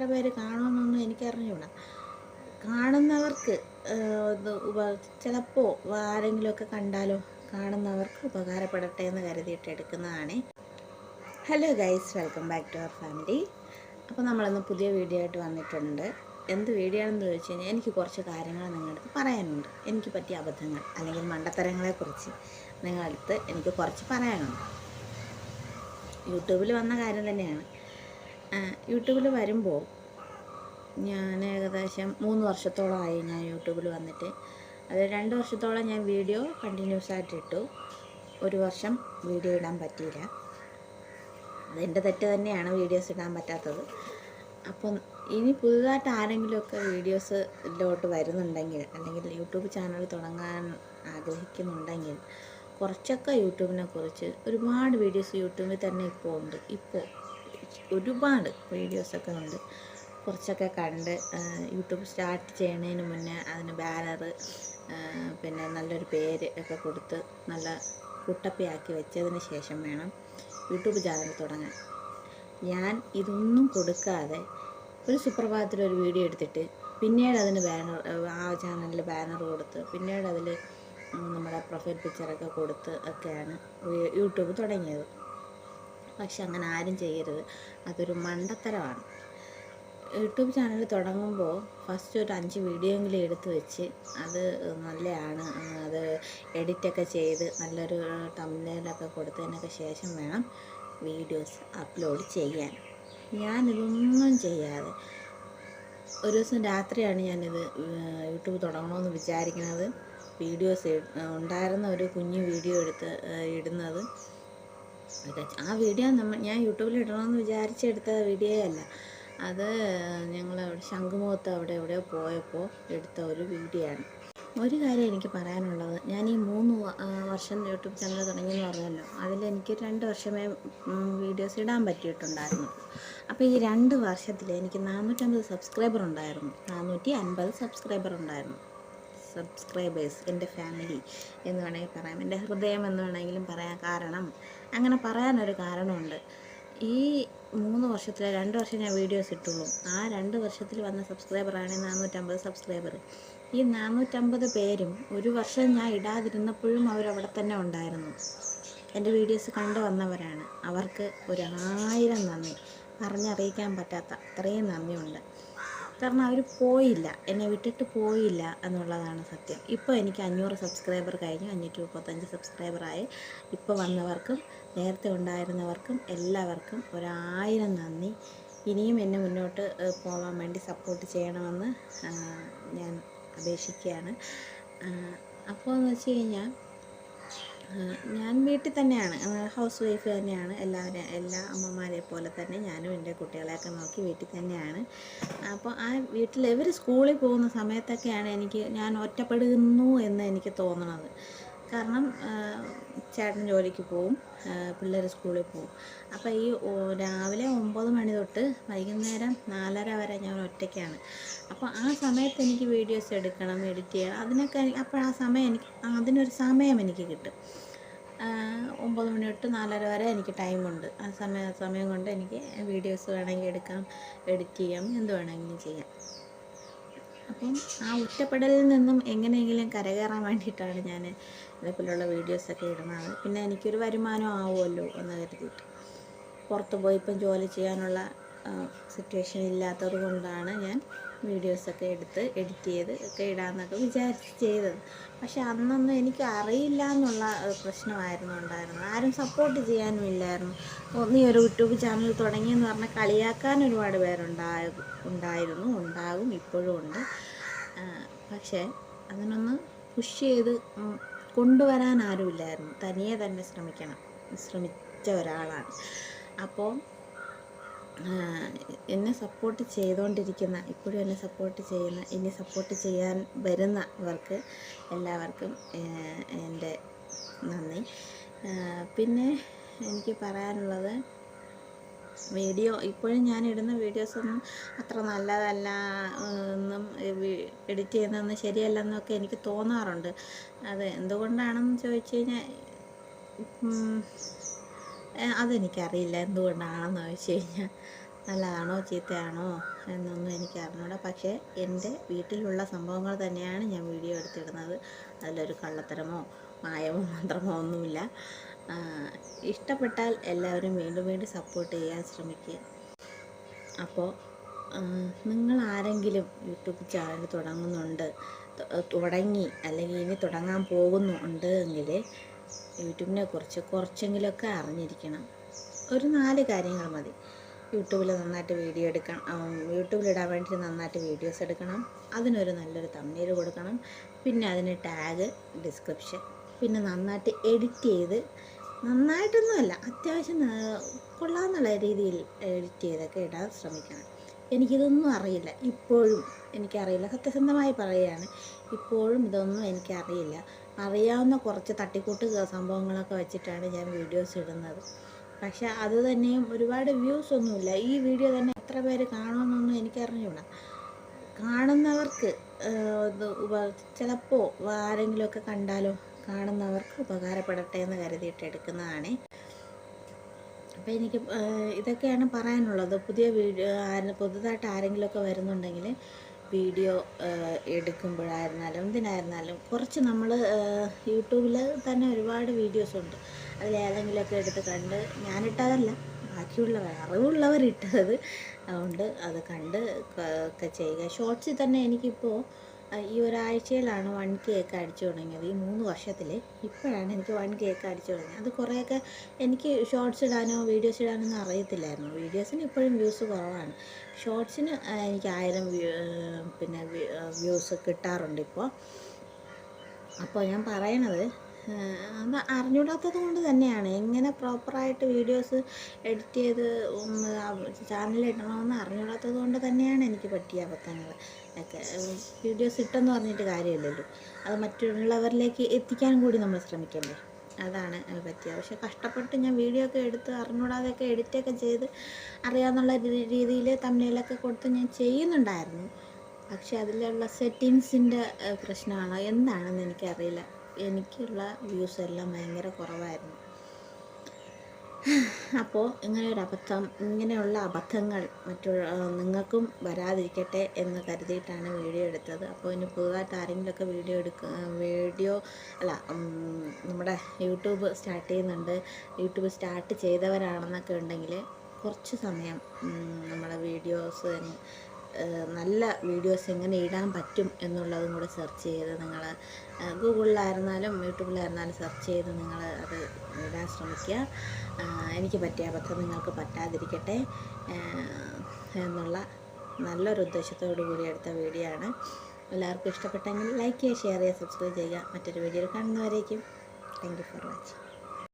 എത്ര പേര് കാണുമെന്നൊന്നും എനിക്കറിഞ്ഞൂടാ. കാണുന്നവർക്ക് ചിലപ്പോൾ ആരെങ്കിലുമൊക്കെ കണ്ടാലോ കാണുന്നവർക്ക് ഉപകാരപ്പെടട്ടെ എന്ന് കരുതിയിട്ട് എടുക്കുന്നതാണ്. Hello guys welcome back to our family അപ്പോൾ നമ്മളിന്ന് പുതിയ വീഡിയോ ആയിട്ട് വന്നിട്ടുണ്ട്. എന്ത് വീഡിയോ ആണെന്ന് ചോദിച്ചു കഴിഞ്ഞാൽ എനിക്ക് കുറച്ച് കാര്യങ്ങൾ നിങ്ങളുടെ അടുത്ത് പറയാനുണ്ട്. എനിക്ക് പറ്റിയ അബദ്ധങ്ങൾ അല്ലെങ്കിൽ മണ്ടത്തരങ്ങളെക്കുറിച്ച് നിങ്ങളുടെ അടുത്ത് എനിക്ക് കുറച്ച് പറയാനുണ്ട്. യൂട്യൂബിൽ വന്ന കാര്യം തന്നെയാണ്. യൂട്യൂബിൽ വരുമ്പോൾ ഞാൻ ഏകദേശം മൂന്ന് വർഷത്തോളമായി ഞാൻ യൂട്യൂബിൽ വന്നിട്ട്. അത് രണ്ട് വർഷത്തോളം ഞാൻ വീഡിയോ കണ്ടിന്യൂസ് ആയിട്ട് ഇട്ടു. ഒരു വർഷം വീഡിയോ ഇടാൻ പറ്റിയില്ല. അതെന്റെ തെറ്റ് തന്നെയാണ് വീഡിയോസ് ഇടാൻ പറ്റാത്തത്. അപ്പം ഇനി പുതുതായിട്ട് ആരെങ്കിലുമൊക്കെ വീഡിയോസിലോട്ട് വരുന്നുണ്ടെങ്കിൽ അല്ലെങ്കിൽ യൂട്യൂബ് ചാനൽ തുടങ്ങാൻ ആഗ്രഹിക്കുന്നുണ്ടെങ്കിൽ കുറച്ചൊക്കെ യൂട്യൂബിനെ കുറിച്ച് ഒരുപാട് വീഡിയോസ് യൂട്യൂബിൽ തന്നെ ഇപ്പോൾ ഉണ്ട്. ഇപ്പോൾ ഒരുപാട് വീഡിയോസൊക്കെ ഉണ്ട്. കുറച്ചൊക്കെ കണ്ട് യൂട്യൂബ് സ്റ്റാർട്ട് ചെയ്യുന്നതിന് മുന്നേ അതിന് ബാനർ പിന്നെ നല്ലൊരു പേര് ഒക്കെ കൊടുത്ത് നല്ല കുട്ടപ്പയാക്കി വെച്ചതിന് ശേഷം വേണം യൂട്യൂബ് ചാനൽ തുടങ്ങാൻ. ഞാൻ ഇതൊന്നും കൊടുക്കാതെ ഒരു സുപ്രഭാതത്തിൽ ഒരു വീഡിയോ എടുത്തിട്ട് പിന്നീട് അതിന് ബാനർ ആ ചാനലിൽ ബാനർ കൊടുത്ത് പിന്നീട് അതിൽ നമ്മുടെ പ്രൊഫൈൽ പിക്ചറൊക്കെ കൊടുത്ത് ഒക്കെയാണ് യൂട്യൂബ് തുടങ്ങിയത്. പക്ഷെ അങ്ങനെ ആരും ചെയ്യരുത്. അതൊരു മണ്ടത്തരമാണ്. യൂട്യൂബ് ചാനൽ തുടങ്ങുമ്പോൾ ഫസ്റ്റ് ഒരു അഞ്ച് വീഡിയോ എങ്കിലും എടുത്ത് വെച്ച് അത് നല്ലതാണ്. അത് എഡിറ്റൊക്കെ ചെയ്ത് നല്ലൊരു തമ്മിലൊക്കെ കൊടുത്തതിനൊക്കെ ശേഷം വേണം വീഡിയോസ് അപ്ലോഡ് ചെയ്യാൻ. ഞാനിതൊന്നും ചെയ്യാതെ ഒരു ദിവസം രാത്രിയാണ് ഞാനിത് യൂട്യൂബ് തുടങ്ങണമെന്ന് വിചാരിക്കുന്നത്. വീഡിയോസ് ഉണ്ടായിരുന്ന ഒരു കുഞ്ഞു വീഡിയോ എടുത്ത് ഇടുന്നത്. ആ വീഡിയോ നമ്മൾ ഞാൻ യൂട്യൂബിൽ ഇടണമെന്ന് വിചാരിച്ചെടുത്ത വീഡിയോ അല്ല. അത് ഞങ്ങൾ ശംഖുമുഖത്ത് അവിടെ എവിടെയോ പോയപ്പോൾ എടുത്ത ഒരു വീഡിയോ ആണ്. ഒരു കാര്യം എനിക്ക് പറയാനുള്ളത്. ഞാൻ ഈ മൂന്ന് വർഷം യൂട്യൂബ് ചാനൽ തുടങ്ങിയെന്ന് പറഞ്ഞല്ലോ. അതിൽ എനിക്ക് രണ്ട് വർഷമേ വീഡിയോസ് ഇടാൻ പറ്റിയിട്ടുണ്ടായിരുന്നു. അപ്പോൾ ഈ രണ്ട് വർഷത്തിൽ എനിക്ക് നാനൂറ്റമ്പത് സബ്സ്ക്രൈബർ ഉണ്ടായിരുന്നു. നാനൂറ്റി അൻപത് സബ്സ്ക്രൈബർ ഉണ്ടായിരുന്നു. സബ്സ്ക്രൈബേഴ്സ് എന്റെ ഫാമിലി എന്ന് വേണമെങ്കിൽ പറയാം. എന്റെ ഹൃദയം എന്ന് വേണമെങ്കിലും പറയാം. കാരണം അങ്ങനെ പറയാനൊരു കാരണമുണ്ട്. ഈ മൂന്ന് വർഷത്തിൽ രണ്ട് വർഷം ഞാൻ വീഡിയോസ് ഇട്ടുള്ളൂ. ആ രണ്ട് വർഷത്തിൽ വന്ന സബ്സ്ക്രൈബറാണ് നാനൂറ്റമ്പത് സബ്സ്ക്രൈബർ ഈ നാനൂറ്റമ്പത് പേരും ഒരു വർഷം ഞാൻ ഇടാതിരുന്നപ്പോഴും അവരവിടെ തന്നെ ഉണ്ടായിരുന്നു. എന്റെ വീഡിയോസ് കണ്ടു വന്നവരാണ്. അവർക്ക് ഒരു ആയിരം നന്ദി. പറഞ്ഞറിയിക്കാൻ പറ്റാത്ത അത്രയും നന്ദിയുണ്ട്. കാരണം അവർ പോയില്ല. എന്നെ വിട്ടിട്ട് പോയില്ല എന്നുള്ളതാണ് സത്യം. ഇപ്പോൾ എനിക്ക് അഞ്ഞൂറ് സബ്സ്ക്രൈബർ കഴിഞ്ഞു. അഞ്ഞൂറ്റി മുപ്പത്തഞ്ച് സബ്സ്ക്രൈബറായി ഇപ്പോൾ വന്നവർക്കും നേരത്തെ ഉണ്ടായിരുന്നവർക്കും എല്ലാവർക്കും ഒരായിരം നന്ദി. ഇനിയും എന്നെ മുന്നോട്ട് പോകാൻ വേണ്ടി സപ്പോർട്ട് ചെയ്യണമെന്ന് ഞാൻ അപേക്ഷിക്കുകയാണ്. അപ്പോൾ എന്ന് വെച്ച് കഴിഞ്ഞാൽ ഞാൻ വീട്ടിൽ തന്നെയാണ്. ഹൗസ് വൈഫ് തന്നെയാണ്. എല്ലാവരും എല്ലാ അമ്മമാരെ പോലെ തന്നെ ഞാനും എന്റെ കുട്ടികളെയൊക്കെ നോക്കി വീട്ടിൽ തന്നെയാണ്. അപ്പോൾ ആ വീട്ടിൽ ഇവർ സ്കൂളിൽ പോകുന്ന സമയത്തൊക്കെയാണ് എനിക്ക് ഞാൻ ഒറ്റപ്പെടുന്നു എന്ന് എനിക്ക് തോന്നണത്. കാരണം ചേട്ടൻ ജോലിക്ക് പോവും പിള്ളേർ സ്കൂളിൽ പോവും. അപ്പോൾ ഈ രാവിലെ ഒമ്പത് മണി തൊട്ട് വൈകുന്നേരം നാലര വരെ ഞാൻ ഒറ്റയ്ക്കാണ്. അപ്പോൾ ആ സമയത്ത് എനിക്ക് വീഡിയോസ് എടുക്കണം എഡിറ്റ് ചെയ്യണം. അതിനൊക്കെ അപ്പോൾ ആ സമയം എനിക്ക് അതിനൊരു സമയം എനിക്ക് കിട്ടും. ഒമ്പത് മണി തൊട്ട് നാലര വരെ എനിക്ക് ടൈമുണ്ട്. ആ സമയം സമയം കൊണ്ട് എനിക്ക് വീഡിയോസ് വേണമെങ്കിൽ എടുക്കാം എഡിറ്റ് ചെയ്യാം എന്ത് വേണമെങ്കിലും ചെയ്യാം. അപ്പം ആ ഒറ്റപ്പെടലിൽ നിന്നും എങ്ങനെയെങ്കിലും കരകയറാൻ വേണ്ടിയിട്ടാണ് ഞാൻ ഇതേപോലുള്ള വീഡിയോസൊക്കെ ഇടുന്നത്. പിന്നെ എനിക്കൊരു വരുമാനം ആവുമല്ലോ എന്ന് കരുതിയിട്ട്. പുറത്ത് പോയി ഇപ്പം ജോലി ചെയ്യാനുള്ള സിറ്റുവേഷൻ ഇല്ലാത്തത് കൊണ്ടാണ് ഞാൻ വീഡിയോസൊക്കെ എടുത്ത് എഡിറ്റ് ചെയ്ത് ഒക്കെ ഇടാമെന്നൊക്കെ വിചാരിച്ച് ചെയ്തത്. പക്ഷെ അന്നൊന്നും എനിക്ക് അറിയില്ല എന്നുള്ള പ്രശ്നമായിരുന്നു ഉണ്ടായിരുന്നത്. ആരും സപ്പോർട്ട് ചെയ്യാനും ഇല്ലായിരുന്നു. നീ ഒരു യൂട്യൂബ് ചാനൽ തുടങ്ങിയെന്ന് പറഞ്ഞാൽ കളിയാക്കാൻ ഒരുപാട് പേരുണ്ടായ ഉണ്ടായിരുന്നു ഉണ്ടാകും ഇപ്പോഴും ഉണ്ട്. പക്ഷേ അതിനൊന്ന് പുഷ് ചെയ്ത് കൊണ്ടുവരാൻ ആരുമില്ലായിരുന്നു. തനിയെ തന്നെ ശ്രമിക്കണം. ശ്രമിച്ച ഒരാളാണ്. അപ്പോൾ എന്നെ സപ്പോർട്ട് ചെയ്തുകൊണ്ടിരിക്കുന്ന ഇപ്പോഴും എന്നെ സപ്പോർട്ട് ചെയ്യുന്ന ഇനി സപ്പോർട്ട് ചെയ്യാൻ വരുന്നവർക്ക് എല്ലാവർക്കും എന്റെ നന്ദി. പിന്നെ എനിക്ക് പറയാനുള്ളത് വീഡിയോ ഇപ്പോഴും ഞാൻ ഇടുന്ന വീഡിയോസൊന്നും അത്ര നല്ലതല്ല എന്നും എഡിറ്റ് ചെയ്യുന്നതൊന്നും ശരിയല്ലെന്നൊക്കെ എനിക്ക് തോന്നാറുണ്ട്. അത് എന്തുകൊണ്ടാണെന്ന് ചോദിച്ചു കഴിഞ്ഞാൽ അതെനിക്കറിയില്ല. എന്തുകൊണ്ടാണെന്ന് ചോദിച്ചു കഴിഞ്ഞാൽ നല്ലതാണോ ചീത്തയാണോ എന്നൊന്നും എനിക്ക് അറിഞ്ഞൂടാ പക്ഷേ എന്റെ വീട്ടിലുള്ള സംഭവങ്ങൾ തന്നെയാണ് ഞാൻ വീഡിയോ എടുത്തിടുന്നത്. അതിലൊരു കള്ളത്തരമോ മായമോ മന്ത്രമോ ഒന്നുമില്ല. ഇഷ്ടപ്പെട്ടാൽ എല്ലാവരും വീണ്ടും വീണ്ടും സപ്പോർട്ട് ചെയ്യാൻ ശ്രമിക്കുക. അപ്പോൾ നിങ്ങൾ ആരെങ്കിലും യൂട്യൂബ് ചാനൽ തുടങ്ങുന്നുണ്ട് തുടങ്ങി അല്ലെങ്കിൽ ഇനി തുടങ്ങാൻ പോകുന്നുണ്ട് എങ്കിൽ യൂട്യൂബിനെ കുറിച്ച് കുറച്ചെങ്കിലുമൊക്കെ അറിഞ്ഞിരിക്കണം. ഒരു നാല് കാര്യങ്ങൾ മതി. യൂട്യൂബിൽ നന്നായിട്ട് വീഡിയോ എടുക്കണം യൂട്യൂബിലിടാൻ വേണ്ടി നന്നായിട്ട് വീഡിയോസ് എടുക്കണം. അതിനൊരു നല്ലൊരു തമ്മിൽ കൊടുക്കണം. പിന്നെ അതിന് ടാഗ് ഡിസ്ക്രിപ്ഷൻ പിന്നെ നന്നായിട്ട് എഡിറ്റ് ചെയ്ത് നന്നായിട്ടൊന്നുമല്ല അത്യാവശ്യം കൊള്ളാമെന്നുള്ള രീതിയിൽ എഡിറ്റ് ചെയ്തൊക്കെ ഇടാൻ ശ്രമിക്കണം. എനിക്കിതൊന്നും അറിയില്ല. ഇപ്പോഴും എനിക്കറിയില്ല. സത്യസന്ധമായി പറയുകയാണ് ഇപ്പോഴും ഇതൊന്നും എനിക്കറിയില്ല. അറിയാവുന്ന കുറച്ച് തട്ടിക്കൂട്ട് സംഭവങ്ങളൊക്കെ വെച്ചിട്ടാണ് ഞാൻ വീഡിയോസ് ഇടുന്നത്. പക്ഷെ അത് തന്നെയും ഒരുപാട് വ്യൂസ് ഒന്നുമില്ല. ഈ വീഡിയോ തന്നെ എത്ര പേര് കാണുമെന്നൊന്നും എനിക്കറിഞ്ഞൂടാ. കാണുന്നവർക്ക് ചിലപ്പോൾ ആരെങ്കിലുമൊക്കെ കണ്ടാലോ കാണുന്നവർക്ക് ഉപകാരപ്പെടട്ടെ എന്ന് കരുതിയിട്ട് എടുക്കുന്നതാണ്. അപ്പോൾ എനിക്ക് ഇതൊക്കെയാണ് പറയാനുള്ളത്. പുതിയ വീഡിയോ പുതുതായിട്ട് ആരെങ്കിലുമൊക്കെ വരുന്നുണ്ടെങ്കിൽ വീഡിയോ എടുക്കുമ്പോഴായിരുന്നാലും എന്തിനായിരുന്നാലും കുറച്ച് നമ്മൾ യൂട്യൂബിൽ തന്നെ ഒരുപാട് വീഡിയോസ് ഉണ്ട്. അതിലേതെങ്കിലുമൊക്കെ എടുത്ത് കണ്ട് ഞാനിട്ടതല്ല ബാക്കിയുള്ളവർ അറിവുള്ളവർ ഇട്ടത്. അതുകൊണ്ട് അത് കണ്ട് ഒക്കെ ചെയ്യുക. ഷോർട്സിൽ തന്നെ എനിക്കിപ്പോൾ ഈ ഒരാഴ്ചയിലാണ് വൺ കെ ഒക്കെ അടിച്ചു തുടങ്ങിയത്. ഈ മൂന്ന് വർഷത്തിൽ ഇപ്പോഴാണ് എനിക്ക് വൺ കേക്ക് അടിച്ചു തുടങ്ങിയത്. അത് കുറേയൊക്കെ എനിക്ക് ഷോർട്സ് ഇടാനോ വീഡിയോസ് ഇടാനോ ഒന്നും അറിയത്തില്ലായിരുന്നു വീഡിയോസിന് ഇപ്പോഴും വ്യൂസ് കുറവാണ്. ഷോർട്സിന് എനിക്ക് ആയിരം പിന്നെ വ്യൂസ് കിട്ടാറുണ്ട് ഇപ്പോൾ അപ്പോൾ ഞാൻ പറയണത് അത് അറിഞ്ഞൂടാത്തത് കൊണ്ട് തന്നെയാണ്. എങ്ങനെ പ്രോപ്പറായിട്ട് വീഡിയോസ് എഡിറ്റ് ചെയ്ത് ചാനലിൽ ഇടണമെന്ന് അറിഞ്ഞൂടാത്തത് കൊണ്ട് തന്നെയാണ് എനിക്ക് പറ്റിയ അബദ്ധങ്ങൾ ഒക്കെ വീഡിയോസ് ഇട്ടെന്ന് പറഞ്ഞിട്ട് കാര്യമില്ലല്ലോ. അത് മറ്റുള്ളവരിലേക്ക് എത്തിക്കാൻ കൂടി നമ്മൾ ശ്രമിക്കണ്ടേ അതാണ് അത് പറ്റിയത്. പക്ഷെ കഷ്ടപ്പെട്ട് ഞാൻ വീഡിയോ ഒക്കെ എടുത്ത് അറിഞ്ഞൂടാതെയൊക്കെ എഡിറ്റൊക്കെ ചെയ്ത് അറിയാമെന്നുള്ള രീതിയിൽ തമ്മിലൊക്കെ കൊടുത്ത് ഞാൻ ചെയ്യുന്നുണ്ടായിരുന്നു. പക്ഷെ അതിലുള്ള സെറ്റിങ്സിന്റെ പ്രശ്നമാണോ? എന്താണെന്ന് എനിക്കറിയില്ല. എനിക്കുള്ള വ്യൂസ് എല്ലാം ഭയങ്കര കുറവായിരുന്നു. അപ്പോൾ ഇങ്ങനെ ഒരു അബദ്ധം ഇങ്ങനെയുള്ള അബദ്ധങ്ങൾ മറ്റുള്ള നിങ്ങൾക്കും വരാതിരിക്കട്ടെ എന്ന് കരുതിയിട്ടാണ് വീഡിയോ എടുത്തത്. അപ്പോൾ ഇനി പുതുതായിട്ട് ആരെങ്കിലുമൊക്കെ വീഡിയോ എടുക്ക വീഡിയോ അല്ല നമ്മുടെ യൂട്യൂബ് സ്റ്റാർട്ട് ചെയ്യുന്നുണ്ട്. യൂട്യൂബ് സ്റ്റാർട്ട് ചെയ്തവരാണെന്നൊക്കെ ഉണ്ടെങ്കിൽ കുറച്ച് സമയം നമ്മളെ വീഡിയോസ് നല്ല വീഡിയോസ് എങ്ങനെ ഇടാൻ പറ്റും എന്നുള്ളതും കൂടെ സെർച്ച് ചെയ്ത് നിങ്ങൾ ഗൂഗിളിലായിരുന്നാലും യൂട്യൂബിലായിരുന്നാലും സെർച്ച് ചെയ്ത് നിങ്ങൾ അത് ഇടാൻ ശ്രമിക്കുക. എനിക്ക് പറ്റിയ അബദ്ധം നിങ്ങൾക്ക് പറ്റാതിരിക്കട്ടെ എന്നുള്ള നല്ലൊരു ഉദ്ദേശത്തോടു കൂടി എടുത്ത വീഡിയോ ആണ്. എല്ലാവർക്കും ഇഷ്ടപ്പെട്ടെങ്കിൽ ലൈക്ക് ചെയ്യുക ഷെയർ ചെയ്യുക സബ്സ്ക്രൈബ് ചെയ്യുക. മറ്റൊരു വീഡിയോയിൽ കാണുന്നവരേക്കും താങ്ക് യു ഫോർ വാച്ചിങ്